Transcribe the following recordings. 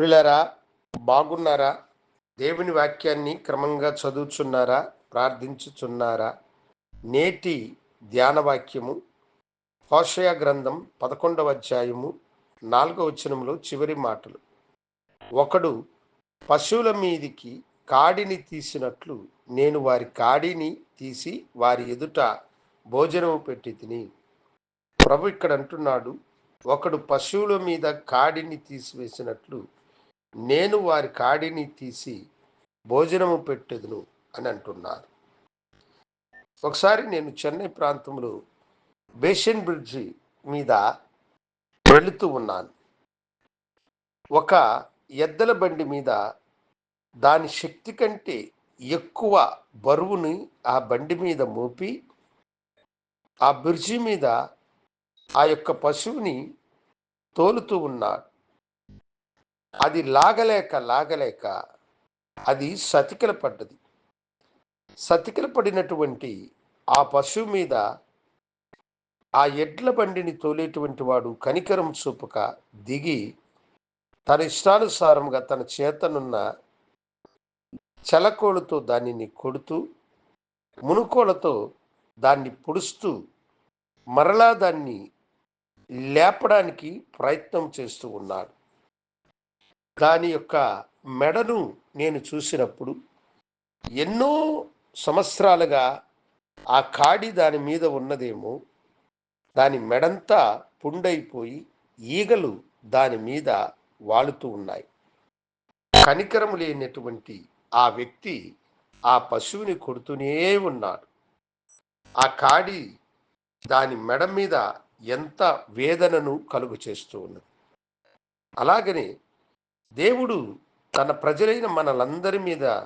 పిల్లరా బాగున్నారా? దేవుని వాక్యాన్ని క్రమంగా చదువుచున్నారా? ప్రార్థించుచున్నారా? నేటి ధ్యానవాక్యము హోషయ గ్రంథం పదకొండవ అధ్యాయము నాలుగవ వచనంలో చివరి మాటలు. ఒకడు పశువుల మీదికి కాడిని తీసినట్లు నేను వారి కాడిని తీసి వారి ఎదుట భోజనము పెట్టి తిని ప్రభు ఇక్కడ అంటున్నాడు ఒకడు పశువుల మీద కాడిని తీసివేసినట్లు నేను వారి కాడిని తీసి భోజనము పెట్టెదును అని అంటున్నారు. ఒకసారి నేను చెన్నై ప్రాంతంలో బేషన్ బ్రిడ్జి మీద వెళుతూ ఉన్నాను. ఒక ఎద్దల బండి మీద దాని శక్తి కంటే ఎక్కువ బరువుని ఆ బండి మీద మోపి ఆ బ్రిడ్జి మీద ఆ యొక్క పశువుని తోలుతూ ఉన్నాడు అది లాగలేక లాగలేక అది సతికిల పడ్డది. సతికిల పడినటువంటి ఆ పశువు మీద ఆ ఎడ్ల బండిని తోలేటువంటి వాడు కనికరం చూపక దిగి తన ఇష్టానుసారంగా తన చేతనున్న చెలకోళ్ళతో దానిని కొడుతూ మునుకోలతో దాన్ని పొడుస్తూ మరలా దాన్ని లేపడానికి ప్రయత్నం చేస్తూ ఉన్నాడు. దాని యొక్క మెడను నేను చూసినప్పుడు ఎన్నో సంవత్సరాలుగా ఆ కాడి దాని మీద ఉన్నదేమో దాని మెడంతా పుండైపోయి ఈగలు దాని మీద వాలుతూ ఉన్నాయి. కనికరము లేనటువంటి ఆ వ్యక్తి ఆ పశువుని కొడుతూనే ఉన్నాడు. ఆ కాడి దాని మెడ మీద ఎంత వేదనను కలుగు చేస్తూ ఉన్నది. అలాగనే దేవుడు తన ప్రజలైన మనలందరి మీద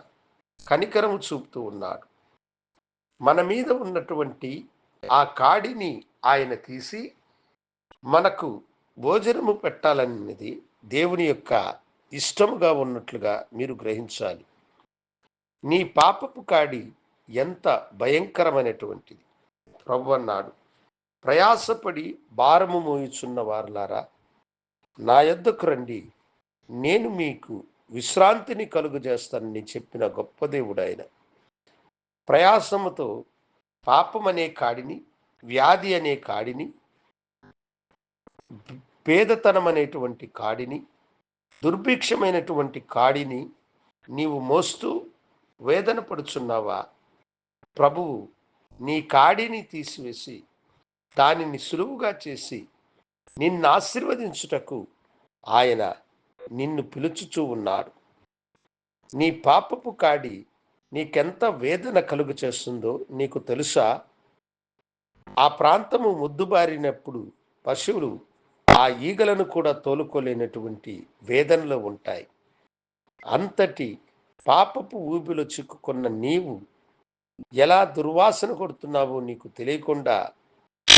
కనికరము చూపుతూ ఉన్నాడు. మన మీద ఉన్నటువంటి ఆ కాడిని ఆయన తీసి మనకు భోజనము పెట్టాలన్నది దేవుని యొక్క ఇష్టముగా ఉన్నట్లుగా మీరు గ్రహించాలి. నీ పాపపు కాడి ఎంత భయంకరమైనటువంటిది. ప్రభు అన్నాడు ప్రయాసపడి భారము మోయుచున్న వారులారా నా యొద్దకు రండి. నేను మీకు విశ్రాంతిని కలుగు చేస్తానని చెప్పిన గొప్ప దేవుడు ఆయన ప్రయాసముతో పాపం అనే కాడిని వ్యాధి అనే కాడిని పేదతనం అనేటువంటి కాడిని దుర్భిక్షమైనటువంటి కాడిని నీవు మోస్తూ వేదన పడుచున్నావా? ప్రభువు నీ కాడిని తీసివేసి దానిని సులువుగా చేసి నిన్ను ఆశీర్వదించుటకు ఆయన నిన్ను పిలుచుచూ ఉన్నాడు. నీ పాపపు కాడి నీకెంత వేదన కలుగు చేస్తుందో నీకు తెలుసా? ఆ ప్రాంతము ముద్దుబారినప్పుడు పశువులు ఆ ఈగలను కూడా తోలుకోలేనటువంటి వేదనలో ఉంటాయి. అంతటి పాపపు ఊబిలో చిక్కుకున్న నీవు ఎలా దుర్వాసన కొడుతున్నావో నీకు తెలియకుండా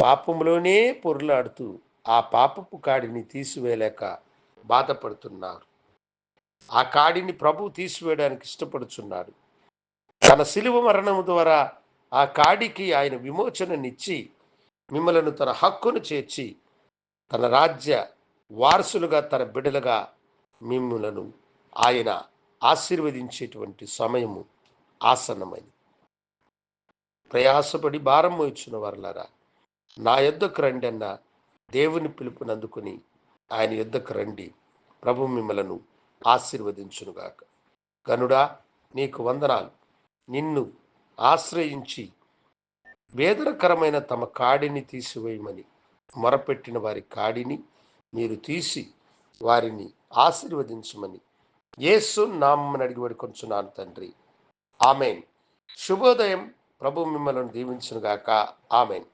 పాపంలోనే పొరులాడుతూ ఆ పాపపు కాడిని తీసివేయలేక బాధపడుతున్నారు. ఆ కాడిని ప్రభు తీసివేయడానికి ఇష్టపడుచున్నాడు. తన శిలువ మరణము ద్వారా ఆ కాడికి ఆయన విమోచననిచ్చి మిమ్మలను తన హక్కును చేర్చి తన రాజ్య వారసులుగా తన బిడలుగా మిమ్మలను ఆయన ఆశీర్వదించేటువంటి సమయము ఆసన్నమైంది. ప్రయాసపడి భారం మోయించిన వారులారా నా యొద్దకు రండి అన్న దేవుని పిలుపునందుకుని ఆయన యుద్ధకు రండి. ప్రభు మిమ్మలను ఆశీర్వదించునుగాక. గనుడా నీకు వందనాలు. నిన్ను ఆశ్రయించి వేదనకరమైన తమ కాడిని తీసివేయమని మొరపెట్టిన వారి కాడిని మీరు తీసి వారిని ఆశీర్వదించమని యేసు నామని అడిగి పడుకొంచున్నాను తండ్రి. ఆమెన్. శుభోదయం. ప్రభు మిమ్మల్ని దీవించునుగాక. ఆమెన్.